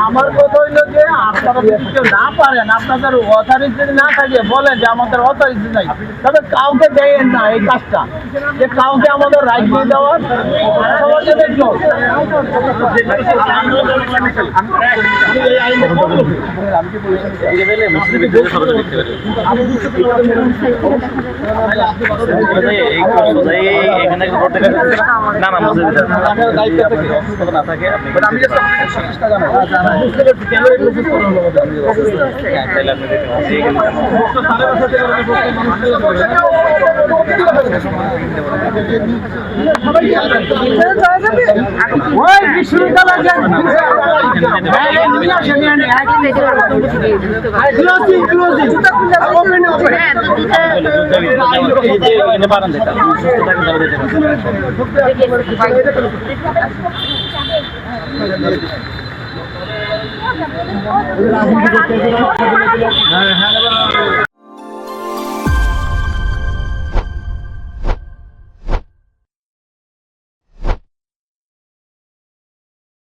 আমার কথা হইল যে আপনারা যদি না পারেন আপনাদের অথরিটি যদি না থাকে বলেন যে আমাদের অথরিটি নাই তবে কাউকে দেয়েন না এই কাজটা যে কাউকে আমাদের রাইট দিয়ে দেওয়ার সবার জন্য একটু না না মসজিদ না থাকে আপনি বিশ্ববিদ্যালয় হ্যাঁ, পারেন যেটা সুস্থ থাকেন তাহলে যেতে পারেন হ্যাঁ, হ্যাঁ,